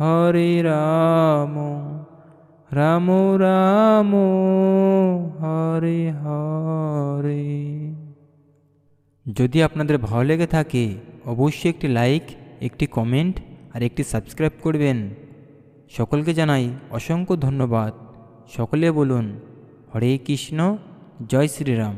হরে রাম রাম রাম, হরে হরে। যদি আপনাদের ভালো লেগে থাকে, অবশ্যই একটি লাইক, একটি কমেন্ট আর একটি সাবস্ক্রাইব করবেন। সকলকে জানাই অসংখ্য ধন্যবাদ। সকলে বলুন, হরে কৃষ্ণ, জয় শ্রীরাম।